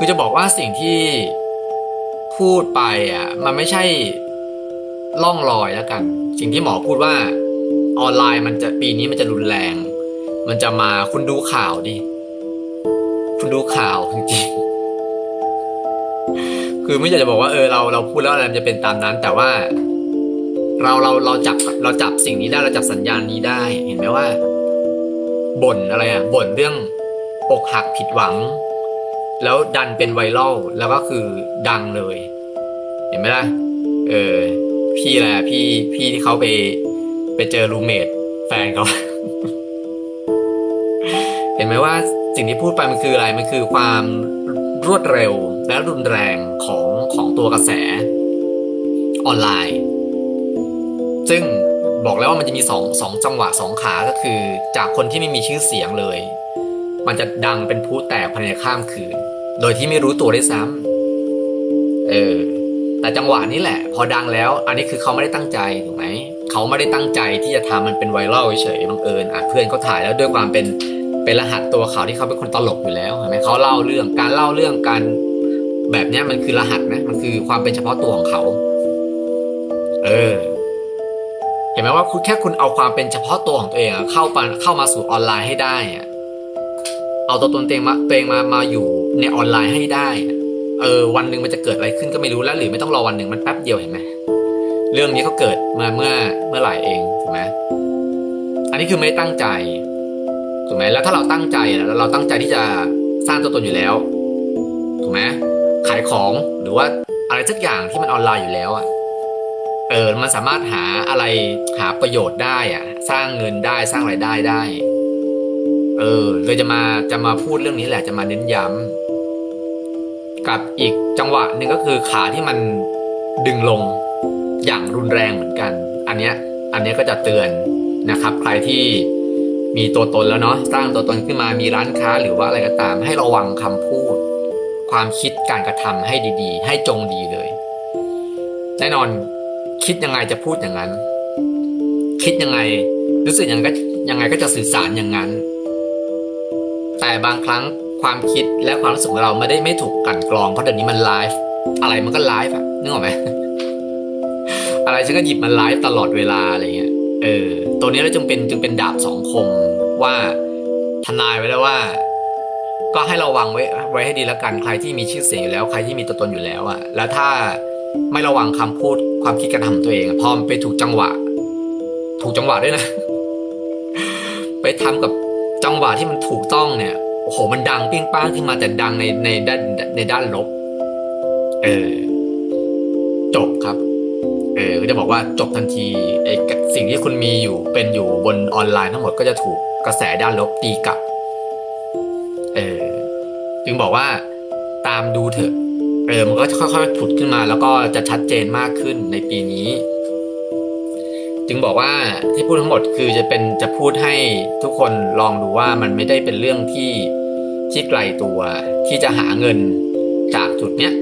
คือจะบอกว่าสิ่งที่พูดไปอะมันไม่ใช่ล่องลอยแล้วกัน สิ่งที่หมอพูดว่าออนไลน์มันจะปีนี้มันจะรุนแรง มันจะมาคุณดูข่าวดิ คุณดูข่าวจริงๆคือไม่อยากจะบอกว่าเออเราเราพูดแล้วอะไรมันจะเป็นตามนั้น แต่ว่าเราเราเราจับเราจับสิ่งนี้ได้เราจับสัญญาณนี้ได้เห็นไหมว่าบ่นอะไรอะบ่นเรื่องอกหักผิดหวัง แล้วดันเป็นไวรัลแล้วก็คือดังเลย เห็นไหมล่ะ เออ พี่แหละพี่พี่ที่เขาไปไปเจอรูเมทแฟนเขา เห็นไหมว่าสิ่งที่พูดไปมันคืออะไร มันคือความรวดเร็วและรุนแรงของของตัวกระแสออนไลน์ ซึ่งบอกแล้วว่ามันจะมีสองสองจังหวะสองขาก็คือ จากคนที่ไม่มีชื่อเสียงเลย มันจะดังเป็นผู้แตกภายในข้ามคืน โดยที่ไม่รู้ตัวด้วยซ้ำเออ แต่จังหวะนี้แหละ พอดังแล้ว อันนี้คือเขาไม่ได้ตั้งใจถูกไหมเขาไม่ได้ตั้งใจที่จะทำมันเป็นไวรัลเฉยๆบังเอิญอะเพื่อนเขาถ่ายแล้วด้วยความเป็นเป็นรหัสตัวเขาที่เขาเป็นคนตลกอยู่แล้วเห็นไหมเขาเล่าเรื่องการเล่าเรื่องการแบบนี้มันคือรหัสนะมันคือความเป็นเฉพาะตัวของเขา เออ เห็นไหมว่าคุณแค่คุณเอาความเป็นเฉพาะตัวของตัวเองเข้ามาเข้ามาสู่ออนไลน์ให้ได้อะเอาตัวตนเองมาตัวเองมามาอยู่ ในออนไลน์ให้ได้เออวันหนึ่งมันจะเกิดอะไรขึ้นก็ไม่รู้แล้ว หรือไม่ต้องรอวันหนึ่งมันแป๊บเดียวเห็นไหมเรื่องนี้เขาเกิดมาเมื่อเมื่อไหร่เองถูกไหมอันนี้คือไม่ตั้งใจถูกไหมแล้วถ้าเราตั้งใจแล้วเราตั้งใจที่จะสร้างตัวตนอยู่แล้วถูกไหมขายของหรือว่าอะไรสักอย่างที่มันออนไลน์อยู่แล้วอะเออมันสามารถหาอะไรหาประโยชน์ได้อะสร้างเงินได้สร้างรายได้ได้ เออเลยจะมาจะมาพูดเรื่องนี้แหละจะมาเน้นย้ำ กับอีกจังหวะหนึ่งก็คือขาที่มันดึงลงอย่างรุนแรงเหมือนกัน อันเนี้ยอันเนี้ยก็จะเตือนนะครับ ใครที่มีตัวตนแล้วเนาะสร้างตัวตนขึ้นมามีร้านค้าหรือว่าอะไรก็ตาม ให้ระวังคำพูด ความคิดการกระทำให้ดีๆ ให้จงดีเลย แน่นอนคิดยังไงจะพูดอย่างนั้น คิดยังไงรู้สึกยังไงก็ยังไงก็จะสื่อสารอย่างนั้น แต่บางครั้ง ความคิดและความรู้สึกของเราไม่ได้ไม่ถูกกั่นกรอง เพราะเดี๋ยวนี้มันไลฟ์อะไรมันก็ไลฟ์อะนึกออกไหมอะไรฉันก็หยิบมันไลฟ์ตลอดเวลาอะไรเงี้ยเออตัวนี้เราจึงเป็นจึงเป็นดาบสองคมว่าทนายไว้แล้วว่า ก็ให้ระวังไว้ไว้ให้ดีแล้วกันใครที่มีชื่อเสียงอยู่แล้วใครที่มีตัวตนอยู่แล้วอะแล้วถ้าไม่ระวังคำพูดความคิดการทำตัวเองพอมไปถูกจังหวะ ถูกจังหวะด้วยนะ ไปทำกับจังหวะที่มันถูกต้องเนี่ย โอ้โหมันดังเปี้ยงป้างขึ้นมาแต่ดังในในด้านในด้านลบ เออ จบครับ เออก็จะบอกว่าจบทันทีไอ้สิ่งที่คุณมีอยู่เป็นอยู่บนออนไลน์ทั้งหมดก็จะถูกกระแสด้านลบตีกลับ เออจึงบอกว่าตามดูเถอะ เออมันก็ค่อยๆผุดขึ้นมา แล้วก็จะชัดเจนมากขึ้นในปีนี้ จึงบอกว่าที่พูดทั้งหมดคือจะเป็นจะพูดให้ทุกคนลองดูว่ามันไม่ได้เป็นเรื่องที่ ที่ไกลตัวที่จะหาเงินจากจุดเนี้ย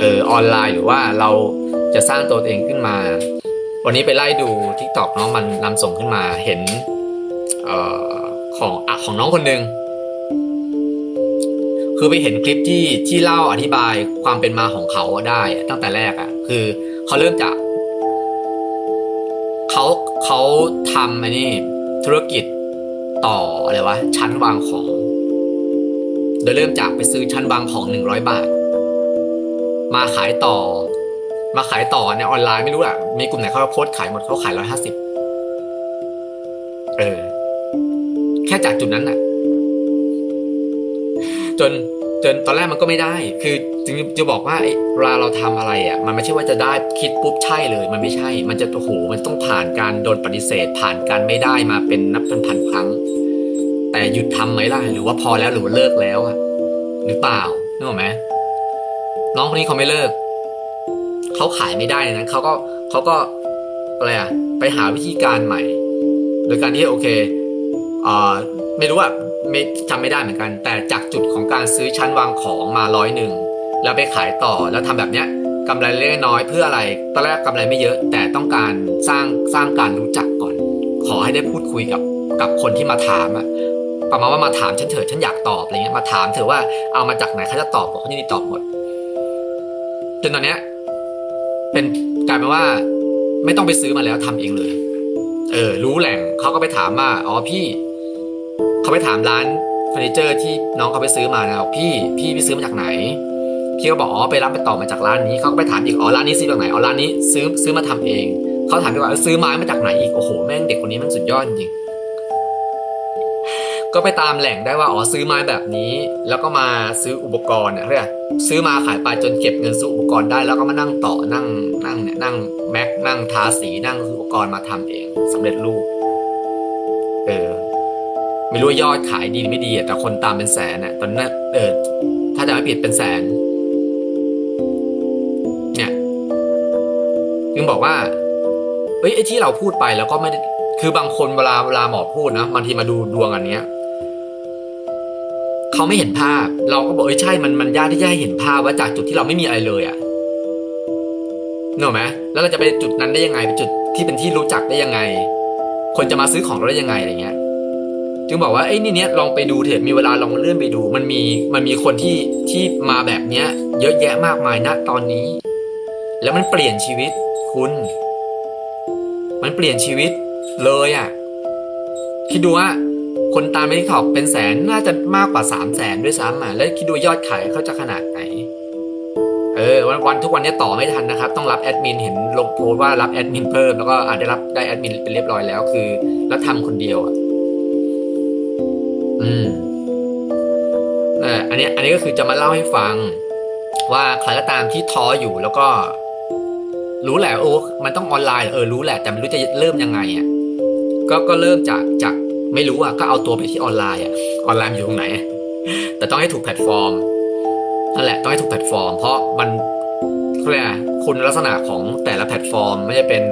เออออนไลน์หรือว่าเราจะสร้างตัวเองขึ้นมา วันนี้ไปไล่ดูทิกตอกน้องมันนำส่งขึ้นมาเห็นเอ่อของอะของน้องคนหนึ่งคือไปเห็นคลิปที่ที่เล่าอธิบายความเป็นมาของเขาได้ ตั้งแต่แรกอะ่ะคือเขาเริ่มจากเขาเขาทำอันนี้ธุรกิจต่ออะไรวะชั้นวางของ โดยเริ่มจากไปซื้อชั้นวางของหนึ่งร้อยบาท มาขายต่อ มาขายต่อในออนไลน์ไม่รู้อะมีกลุ่มไหนเขาโพสขายหมดเขาขายร้อยห้าสิบเออ แค่จากจุดนั้นอะจนจนตอนแรกมันก็ไม่ได้ คือจึงจะบอกว่าเวลาเราทำอะไรอะ มันไม่ใช่ว่าจะได้คิดปุ๊บใช่เลย มันไม่ใช่ มันจะโอ้โหมันต้องผ่านการโดนปฏิเสธ ผ่านการไม่ได้มาเป็นนับเป็นพันครั้ง แต่หยุดทำไหมล่ะหรือว่าพอแล้วหรือว่าเลิกแล้วอะหรือเปล่านึกออกไหมน้องคนนี้เขาไม่เลิกเขาขายไม่ได้นะเขาก็เขาก็อะไรอะไปหาวิธีการใหม่ โดยการที่โอเคเอ่อไม่รู้อะไม่จำไม่ได้เหมือนกัน แต่จากจุดของการซื้อชั้นวางของมาร้อยหนึ่งแล้วไปขายต่อแล้วทำแบบเนี้ยกำไรเล็กน้อยเพื่ออะไรตอนแรกกำไรไม่เยอะ แต่ต้องการสร้างสร้างการรู้จักก่อน ขอให้ได้พูดคุยกับกับคนที่มาถามอะ ประมาณว่ามาถามฉันเถอะฉันอยากตอบอะไรเงี้ยมาถามเถอว่าเอามาจากไหนเขาจะตอบบอกเขายินดีตอบหมดจนตอนเนี้ย เป็นกลายเป็นว่า ไม่ต้องไปซื้อมาแล้วทำเองเลย เออ รู้แหล่งเขาก็ไปถามว่าอ๋อพี่เขาไปถามร้านเฟอร์นิเจอร์ที่น้องเขาไปซื้อมานะบอกพี่พี่พี่ซื้อมาจากไหนพี่ก็บอกอ๋อไปรับไปต่อมาจากร้านนี้เขาก็ไปถามอีกอ๋อร้านนี้ซื้อจากไหนอ๋อร้านนี้ซื้อซื้อมาทำเองเขาถามพี่ว่าเออซื้อไม้มาจากไหนอีกโอ้โหแม่งเด็กคนนี้มันสุดยอดจริง ก็ไปตามแหล่งได้ว่าอ๋อซื้อไม้แบบนี้ แล้วก็มาซื้ออุปกรณ์เนี่ยเรียกซื้อมาขายไปจนเก็บเงินซื้ออุปกรณ์ได้แล้วก็มานั่งต่อนั่งนั่งเนี่ยนั่งแม็กนั่งทาสีนั่งซื้ออุปกรณ์มาทำเองสำเร็จรูปเออไม่รู้ว่ายอดขายดีหรือไม่ดีแต่คนตามเป็นแสนอะตอนนั้นเออถ้าจะไม่ผิดเป็นแสน เนี่ยจึงบอกว่าเอ้ยไอ้ที่เราพูดไปแล้วก็ไม่คือบางคนเวลาเวลาหมอพูดนะบางทีมาดูดวงอันเนี้ย เขาไม่เห็นภาพ เราก็บอกเอ้ยใช่มันมันยากที่จะให้เห็นภาพว่าจากจุดที่เราไม่มีอะไรเลยอะเนอะไหมแล้วเราจะไปจุดนั้นได้ยังไงไปจุดที่เป็นที่รู้จักได้ยังไง คนจะมาซื้อของเราได้ยังไงอะไรเงี้ยจึงบอกว่าเอ้นี่เนี้ยลองไปดูเถอะมีเวลาลองเลื่อนไปดู มันมีมันมีคนที่ที่มาแบบเนี้ย เยอะแยะมากมายณตอนนี้ แล้วมันเปลี่ยนชีวิตคุณ มันเปลี่ยนชีวิตเลยอะ่ะคิดดูว่า คนตามไม่ขอบเป็นแสนน่าจะมากกว่าสามแสนด้วยซ้ำอะแล้วคิดดูยอดขายเขาจะขนาดไหน เออวันวันทุกวันนี้ต่อไม่ทันนะครับ ต้องรับแอดมินเห็นลงโพสต์ว่ารับแอดมินเพิ่มแล้วก็อาจได้รับได้แอดมินเป็นเรียบร้อยแล้วคือ แล้วทำคนเดียวอะอืมเอออันนี้อันนี้ก็คือจะมาเล่าให้ฟัง ว่าใครก็ตามที่ท้ออยู่แล้วก็ รู้แหละโอ้มันต้องออนไลน์เออรู้แหละแต่ไม่รู้จะเริ่มยังไงอะก็ก็เริ่มจากจาก ไม่รู้อะก็เอาตัวไปที่ออนไลน์อะออนไลน์อยู่ตรงไหน แต่ต้องให้ถูกแพลตฟอร์มนั่นแหละต้องให้ถูกแพลตฟอร์ม เพราะมันเขาเรียกอะไรคุณลักษณะของแต่ละแพลตฟอร์มไม่ใช่เป็น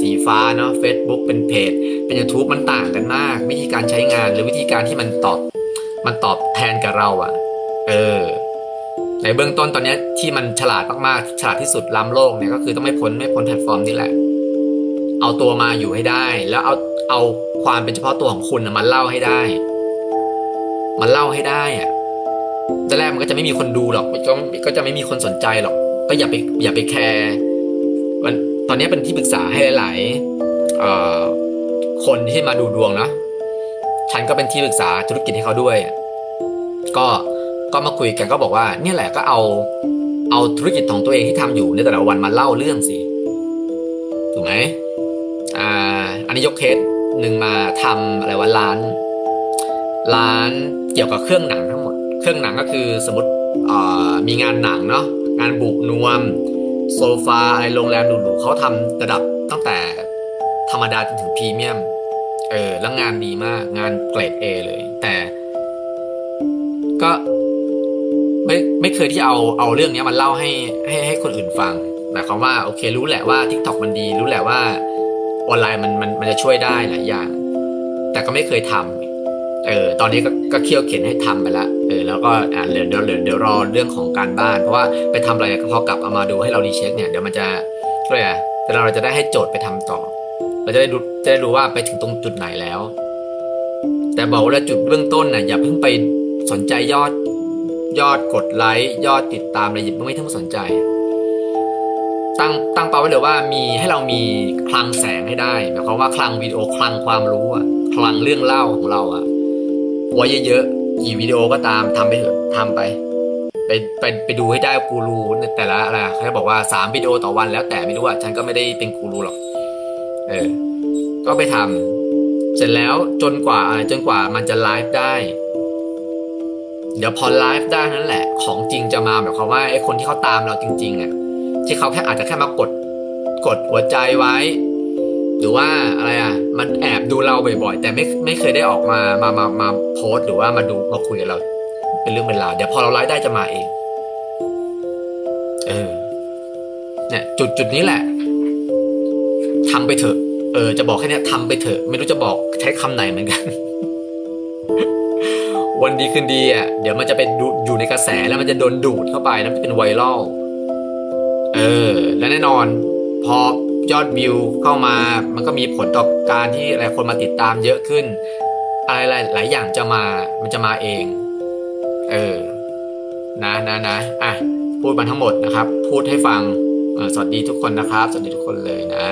สีฟ้าเนาะ Facebook เป็นเพจ เป็น YouTube มันต่างกันมาก วิธีการใช้งานหรือวิธีการที่มันตอบมันตอบแทนกับเราอะเออในเบื้องต้นตอนนี้ที่มันฉลาดมากๆฉลาดที่สุดล้ำโลกเนี่ยก็คือต้องไม่พ้นไม่พ้นแพลตฟอร์มนี้แหละ เอาตัวมาอยู่ให้ได้ แล้วเอาเอา ความเป็นเฉพาะตัวของคุณน่ะมาเล่าให้ได้ มันเล่าให้ได้อะแต่แรกมันก็จะไม่มีคนดูหรอกก็ก็จะไม่มีคนสนใจหรอก ก็อย่าไปอย่าไปแคร์มันตอนนี้เป็นที่ปรึกษาให้หลายๆคนที่มาดูดวงนะฉันก็เป็นที่ปรึกษาธุรกิจให้เขาด้วย ก็ก็มาคุยกันก็บอกว่าเนี่ยแหละก็เอาเอาธุรกิจของตัวเองที่ทำอยู่ในแต่ละวันมาเล่าเรื่องสิถูกไหมอ่าอันนี้ยกเคส หนึ่งมาทำอะไรวะร้าน ร้านเกี่ยวกับเครื่องหนังทั้งหมด เครื่องหนังก็คือสมมติมีงานหนังเนาะงานบุกนวม โซฟาอะไรโรงแรมหรูๆเขาทำระดับตั้งแต่ธรรมดาจนถึงพรีเมียมเออแล้วงานดีมากงานเกรด A เลย แต่ ก็ไม่ไม่เคยที่เอาเอาเรื่องนี้มาเล่าให้ให้ให้คนอื่นฟังหมายความว่าโอเครู้แหละว่า TikTok มันดี รู้แหละว่า ออนไลน์มันมันมันจะช่วยได้หลายอย่าง แต่ก็ไม่เคยทำเออตอนนี้ก็ก็เคี่ยวเข็นให้ทำไปละเออแล้วก็อ่าเดี๋ยวเดี๋ยวเดี๋ยวเดี๋ยวรอเรื่องของการบ้าน เพราะว่าไปทำอะไรพอกลับเอามาดูให้เรารีเช็คเนี่ยเดี๋ยวมันจะก็เลยอะแต่เราจะได้ให้โจทย์ไปทำต่อ เราจะได้รู้จะได้รู้ว่าไปถึงตรงจุดไหนแล้ว แต่บอกว่าจุดเบื้องต้นน่ะอย่าเพิ่งไปสนใจยอดยอดกดไลค์ยอดติดตามอะไรอย่าเพิ่งไม่ต้องสนใจ ตั้งตั้งเป้าไว้เลยว่ามีให้เรามีคลังแสงให้ได้หมายความว่าคลังวิดีโอคลังความรู้อะคลังเรื่องเล่าของเราอะไว้เยอะๆกี่วิดีโอก็ตามทำไปเถอะทำไปไปไปไปดูให้ได้กูรูแต่ละอะไรเขาบอกว่าสามวิดีโอต่อวันแล้วแต่ไม่รู้อะฉันก็ไม่ได้เป็นกูรูหรอก เออ ก็ไปทำเสร็จแล้วจนกว่าจนกว่ามันจะไลฟ์ได้ เดี๋ยวพอไลฟ์ได้นั่นแหละ ของจริงจะมาแบบความว่าไอ้คนที่เขาตามเราจริงๆอะ ที่เขาแค่อาจจะแค่มากดกดหัวใจไว้ หรือว่าอะไรอะ มันแอบดูเราบ่อยๆ แต่ไม่ไม่เคยได้ออกมามามามาโพสหรือว่ามาดูมาคุยกับเรา เป็นเรื่องเป็นราวเดี๋ยวพอเราไลฟ์ได้จะมาเอง เออเนี่ยจุดจุดนี้แหละทำไปเถอะ เออ จะบอกแค่นี้ยทำไปเถอะ ไม่รู้จะบอกใช้คำไหนเหมือนกัน วันดีคืนดีอะเดี๋ยวมันจะเป็นอยู่ในกระแสแล้วมันจะโดนดูดเข้าไปแล้วมันจะเป็นไวรัล ออ และแน่นอน พอยอดวิวเข้ามามันก็มีผลต่อการที่หลายคนมาติดตามเยอะขึ้น อะไรหลายอย่างจะมามันจะมาเอง เออ นะนะนะอะพูดมาทั้งหมดนะครับ พูดให้ฟังออสวัสดีทุกคนนะครับ สวัสดีทุกคนเลยนะ